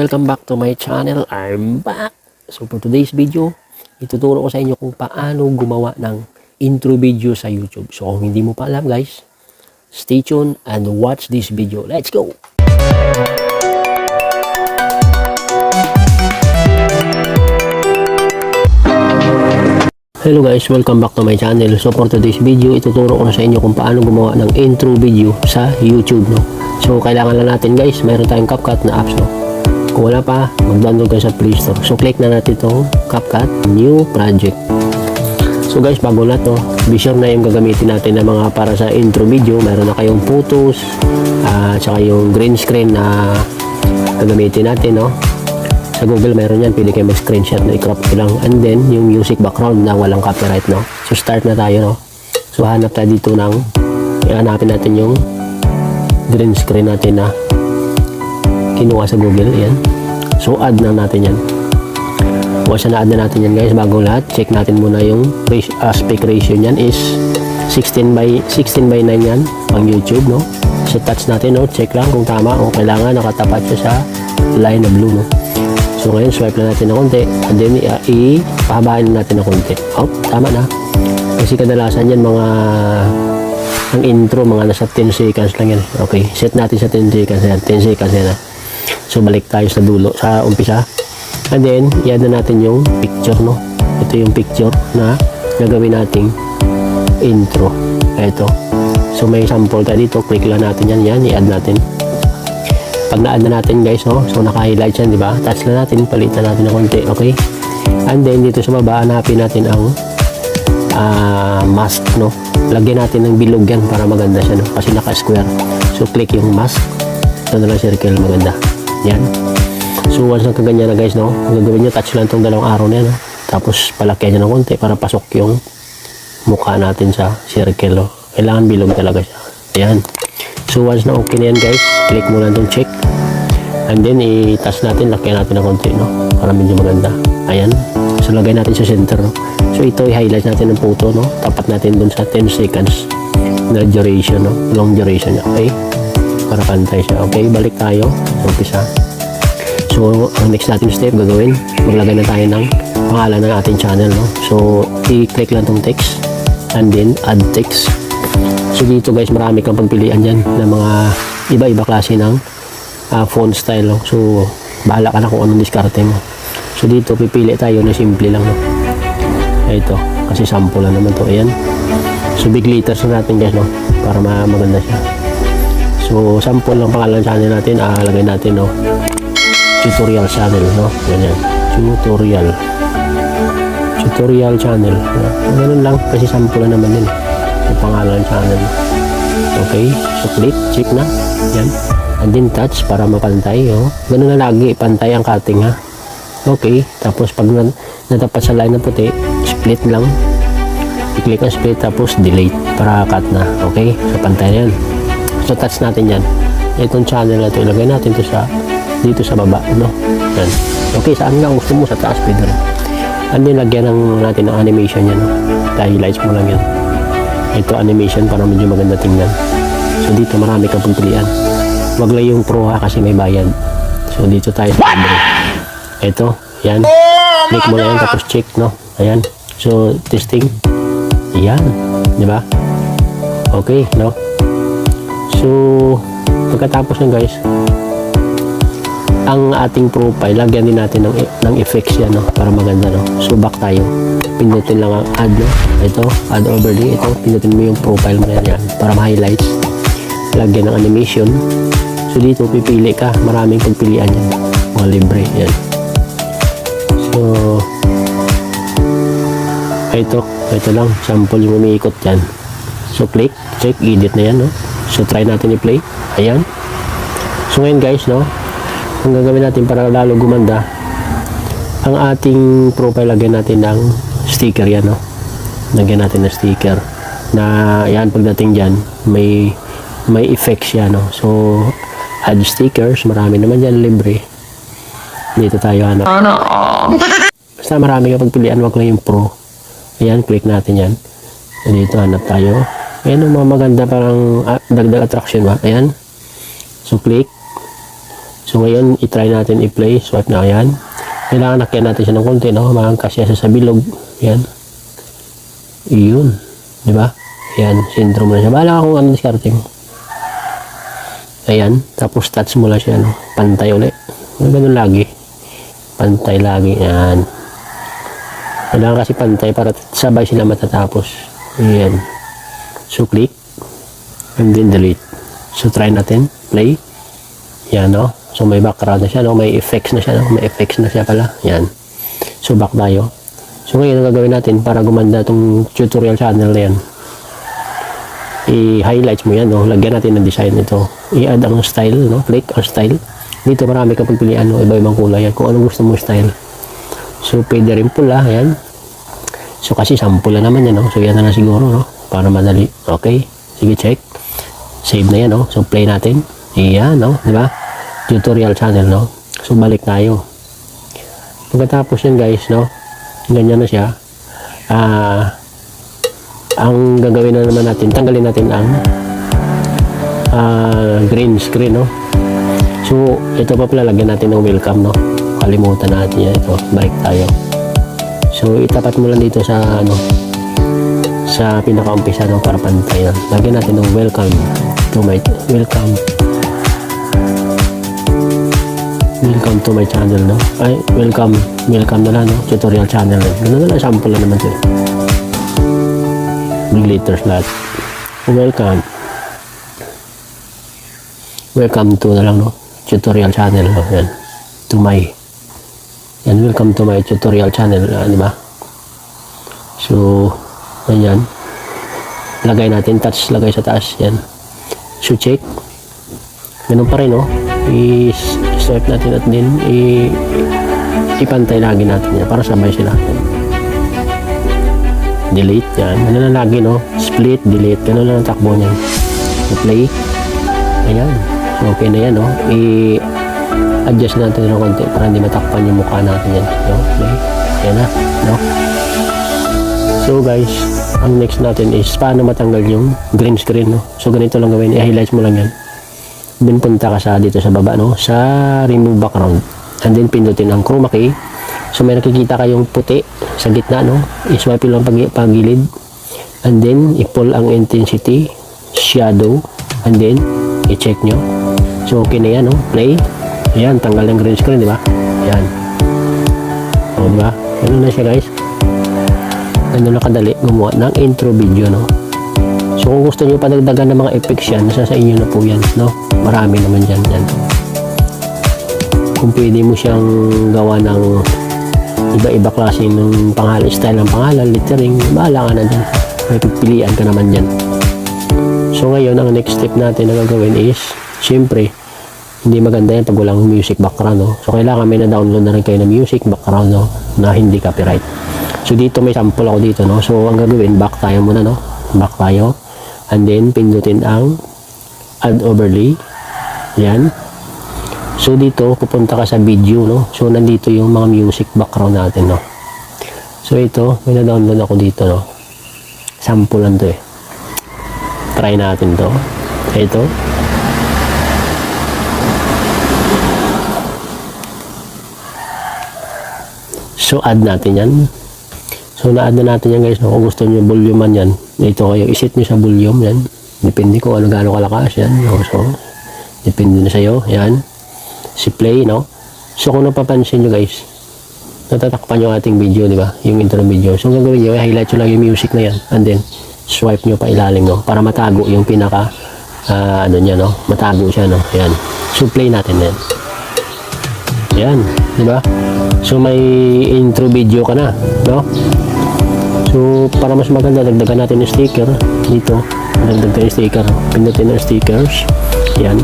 Welcome back to my channel. I'm back. So for today's video, ituturo ko sa inyo kung paano gumawa ng intro video sa YouTube. So kung hindi mo pa alam guys, stay tuned and watch this video. Let's go! Hello guys, welcome back to my channel. So for today's video, ituturo ko na sa inyo kung paano gumawa ng intro video sa YouTube, no? So kailangan lang natin guys, mayroon tayong CapCut na apps, no? Kung wala pa, mag-download kayo sa Play Store. So click na natin itong CapCut New Project. So guys, bago na to, be sure na yung gagamitin natin na mga para sa intro video. Meron na kayong photos, at saka yung green screen na gagamitin natin, no? Sa Google meron yan, pwede kayo mag-screenshot na i-crop ko lang. And then, yung music background na walang copyright, no? So, start na tayo, no? So, hanap tayo dito ng, hanapin natin yung green screen natin na kinuha sa Google, yan. So, add na natin yan. Once na add na natin yan, guys, bago lahat, check natin muna yung aspect ratio niyan is 16 by 16 by 9 yan pang YouTube, no? So, touch natin, no? Check lang kung tama o kailangan nakatapat siya sa line na blue, no? So ngayon, swipe na natin ng konti. And then, uh, i-pahabain natin ng konti. Oh, tama na. Kasi kadalasan yan, mga ang intro, mga nasa 10 seconds lang yan. Okay, set natin sa 10 seconds yan. 10 seconds yan. ah. So, balik tayo sa dulo, sa umpisa. And then, i-add na natin yung picture, no? Ito yung picture na gagawin nating intro. Ito. So, may sample ka dito. Click lang natin yan. Yan, i-add natin pag na-add na natin guys no so naka-highlight yan di ba touch na natin palitan natin ng konti okay and then dito sa baba hanapin natin ang ah, mask no lagyan natin ng bilog yan para maganda siya no kasi naka-square so click yung mask ito na lang circle maganda yan so once na kaganyan na guys no ang gagawin nyo touch lang itong dalawang araw na yan no? tapos palakyan nyo ng konti para pasok yung mukha natin sa circle no? kailangan bilog talaga siya ayan So once na okay na yan guys, click mo lang itong check. And then i-touch natin, lakyan natin ng konti no, para medyo maganda. Ayan. So lagay natin sa center no. So ito i-highlight natin ng photo no, tapat natin dun sa 10 seconds na duration no, long duration. Okay? Para pantay siya. Okay, balik tayo. Umpisa. So ang next natin step gagawin, maglagay na tayo ng pangalan ng ating channel no. So i-click lang tong text and then add text. So dito guys, marami kang pagpilian dyan ng mga iba-iba klase ng ah, font style. No? So, bahala ka na kung anong diskarte mo. So dito, pipili tayo na simple lang. No? Ito, kasi sample lang naman to. Ayan. So big letters na natin guys, no? Para ma maganda siya. So, sample lang pangalan ng channel natin. Ah, lagay natin, no? Tutorial channel, no? Ganyan. Tutorial. Tutorial channel. Ganun lang, kasi sample naman yun. Yung pangalan ng channel. Okay, so click, check na. Yan. And then touch para mapantay. Oh. Ganun na lagi, pantay ang cutting ha. Okay, tapos pag na, natapat sa line na puti, split lang. I-click ang split tapos delete para cut na. Okay, so pantay na yan. So touch natin yan. Itong channel na ito, ilagay natin to sa dito sa baba, no? Yan. Okay, saan nga gusto mo? Sa taas, pwede rin. And then, lagyan ng, natin ng animation yan, no? Highlights mo lang yan. Ito animation para medyo maganda tingnan. So dito marami kang pagpilian. Wag lang yung pro ha kasi may bayad. So dito tayo sa libre. Ito yan. Click mo na yan tapos check no? Ayan. So testing. Yan di ba? Okay no so pagkatapos ng guys ang ating profile, lagyan din natin ng, ng effects yan, no? para maganda, no? So, back tayo. Pindutin lang ang add, no? Ito, add overlay. Ito, pindutin mo yung profile mo na yan, para ma-highlights. Lagyan ng animation. So, dito, pipili ka. Maraming pagpilian yan. Mga libre, yan. So, ito, ito lang. Sample yung umiikot yan. So, click, check, edit na yan, no? So, try natin i-play. Ayan. So, ngayon guys, no? ang gagawin natin para lalo gumanda ang ating profile lagyan natin ng sticker yan no. Lagyan natin ng sticker na yan pagdating dyan may may effects yan no. So add stickers. Marami naman dyan libre. Dito tayo ano? Basta marami ka pagpilian wag lang yung pro. Ayan click natin yan. Dito hanap tayo ayan yung mga maganda parang ah, dagdag attraction ba ayan so click So ngayon, itry natin i-play. Swipe na yan. Kailangan nakyan natin siya ng konti, no? Makangkas siya sa bilog. Yan. Iyon. Di ba? Yan. Syndrome na siya. Bahala ka kung ano discarding. Ayan. Tapos touch mo lang siya, no? Pantay ulit. Ganun lagi. Pantay lagi. Yan. Kailangan kasi pantay para sabay sila matatapos. Ayan. So, click. And then delete. So, try natin. Play. Yan, no? So, may background na siya, no? May effects na siya, no? May effects na siya pala. Yan. So, back tayo. So, ngayon, ang gagawin natin para gumanda itong tutorial channel na yan. I-highlights mo yan, no? Lagyan natin ng design nito. I-add ang style, no? Click ang style. Dito, marami kang pagpilian, no? Iba-ibang kulay yan. Kung anong gusto mo style. So, pwede rin pula, yan. So, kasi sample na naman yan, no? So, yan na lang siguro, no? Para madali. Okay. Sige, check. Save na yan, no? So, play natin. Iyan, no? Di ba? Tutorial channel, no? So, balik tayo. Pagkatapos yan, guys, no? Ganyan na siya. Ah... ang gagawin na naman natin, tanggalin natin ang ah, green screen, no? So, ito pa pala, lagyan natin ng welcome, no? Kalimutan natin yan. Ito, balik tayo. So, itapat mo lang dito sa, ano, sa pinaka-umpisa, no? Para pantay, no? Lagyan natin ng welcome to my, welcome. Welcome to my channel, no? Ay, welcome, welcome na lang, no? Tutorial channel, no? Ganun na lang, sample na naman eh. Big letters lahat. Welcome. Welcome to na lang, no? Tutorial channel, no? Yan. To my. Yan, welcome to my tutorial channel, ah, di ba? So, ganyan. Lagay natin, touch, lagay sa taas, yan. So, check. Ganun pa rin, no? I-swipe natin at din, i- ipantay lagi natin yan para sabay sila. Delete, yan. Ganun lang lagi, no? Split, delete. Ganun lang ang takbo niyan. Play. Ayan. So, okay na yan, no? I-adjust natin ng konti para hindi matakpan yung mukha natin yan. No? Play. Yan na, no? So, guys, ang next natin is paano matanggal yung green screen, no? So, ganito lang gawin. I-highlights mo lang yan. Then, punta ka sa dito sa baba, no? Sa remove background. And then, pindutin ang chroma key. So, may nakikita kayong puti sa gitna, no? I-swipe lang pag pagilid. And then, i-pull ang intensity, shadow, and then, i-check nyo. So, okay na yan, no? Play. Ayan, tanggal yung green screen, di ba? Ayan. O, di ba? Ganun na siya, guys. Ganun na kadali gumawa ng intro video, no? So, kung gusto nyo padagdagan ng mga effects yan, nasa sa inyo na po yan, no? Marami naman dyan, yan. Kung pwede mo siyang gawa ng iba-iba klase ng pangalan, style ng pangalan, lettering, bahala ka na dyan. May pipilian ka naman dyan. So ngayon, ang next step natin na gagawin is, syempre, hindi maganda yan pag walang music background, no? So kailangan may na-download na rin kayo ng music background, no? Na hindi copyright. So dito may sample ako dito, no? So ang gagawin, back tayo muna, no? Back tayo. And then, pindutin ang add overlay. Yan. So dito, pupunta ka sa video, no? So nandito yung mga music background natin, no? So ito, may na-download ako dito, no? Sample lang to eh. Try natin to. Ito. So add natin yan. So na-add na natin yan guys. No? Kung gusto niyo volume man yan, ito kayo. Isit niyo sa volume yan. Depende kung ano gaano kalakas yan. No? So, depende na sa'yo. Yan si play, no? So, kung napapansin nyo guys, natatakpan yung ating video, di ba? Yung intro video. So, ang gagawin nyo, highlight nyo lang yung music na yan. And then, swipe nyo pa ilalim, no? Para matago yung pinaka, ah, ano niya, no? Matago siya, no? Yan. So, play natin yan. Yan, di ba? So, may intro video ka na, no? So, para mas maganda, dagdagan natin yung sticker dito. Dagdagan yung sticker. Pindutin ang stickers. Yan.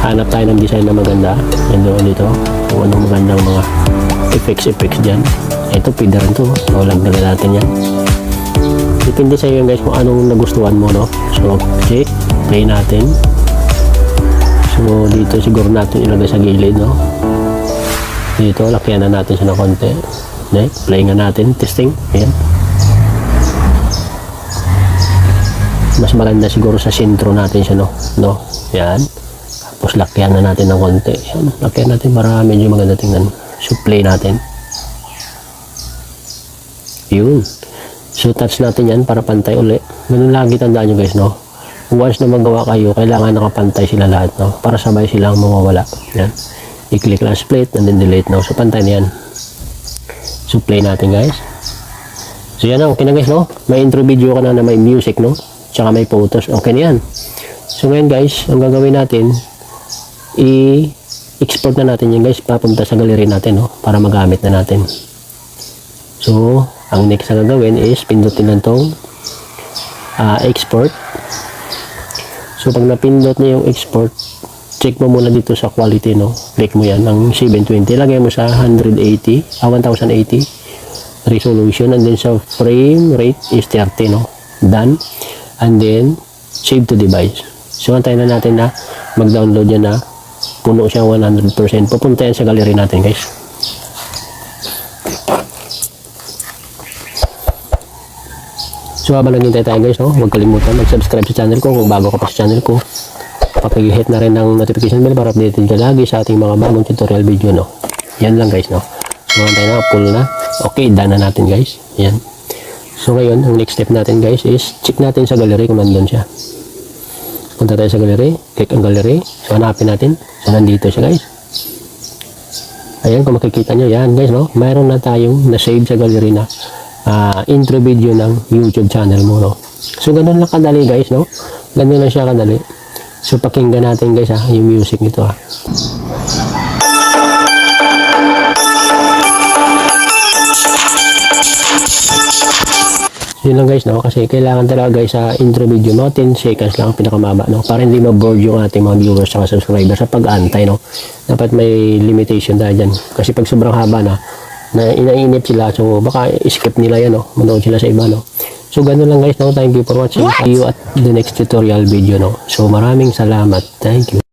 Hanap tayo ng design na maganda. Yan doon dito. Kung anong magandang mga effects, effects dyan. Ito, pwede rin to. Lagdagan natin yan. Depende sa iyo guys kung anong nagustuhan mo, no? So, check. Play natin. So, dito siguro natin ilagay sa gilid, no? Dito, lakyan na natin siya ng konti. Next, play nga natin. Testing. Ayan. Mas maganda siguro sa sintro natin siya, no? No? Yan. Tapos lakyan na natin ng konti. Yan, lakyan natin para medyo maganda tingnan. So play natin. Yun. So touch natin yan para pantay uli. Ganun lagi tandaan nyo guys, no? Once na magawa kayo, kailangan nakapantay sila lahat, no? Para sabay silang mawawala. Yan. I-click lang split and then delete, no? So pantay na yan. So play natin guys. So yan na, okay na guys, no? May intro video ka na na may music, no? Tsaka may photos. Okay na yan. So ngayon guys, ang gagawin natin, i-export na natin yan guys, papunta sa gallery natin, no? Para magamit na natin. So, ang next na gagawin is pindutin lang tong ah, export. So, pag napindot niya yung export, check mo muna dito sa quality, no? Click mo yan, ng 720. Lagay mo sa 180, ah, 1080 resolution. And then sa frame rate is 30, no? Done. And then, save to device. So, antayin na natin na mag-download yan na puno siya 100%. Pupunta yan sa gallery natin, guys. So habang naghintay tayo guys, no, huwag kalimutan mag-subscribe sa channel ko kung bago ka pa sa channel ko. Pakihit na rin ng notification bell para updated ka lagi sa ating mga bagong tutorial video, no. Yan lang guys, no. So tayo na, full na. Okay, done na natin guys. Yan. So ngayon, ang next step natin guys is check natin sa gallery kung nandun siya. Punta tayo sa gallery, click ang gallery. So hanapin natin. So nandito siya guys. Ayan, kung makikita nyo, yan guys, no? Mayroon na tayong na-save sa gallery na ah, intro video ng YouTube channel mo, no? So, ganun lang kadali, guys, no? Ganun lang siya kadali. So, pakinggan natin, guys, ha, yung music nito, ha. Yun lang guys, no? Kasi kailangan talaga guys sa intro video? 10 seconds lang ang pinakamaba, no? Para hindi ma-board yung ating mga viewers at subscribers sa pag-antay, no? Dapat may limitation tayo dyan. Kasi pag sobrang haba na, na inainip sila, so baka skip nila yan, no? Manood sila sa iba, no? So, ganun lang guys, no? Thank you for watching. See you at the next tutorial video, no? So, maraming salamat. Thank you.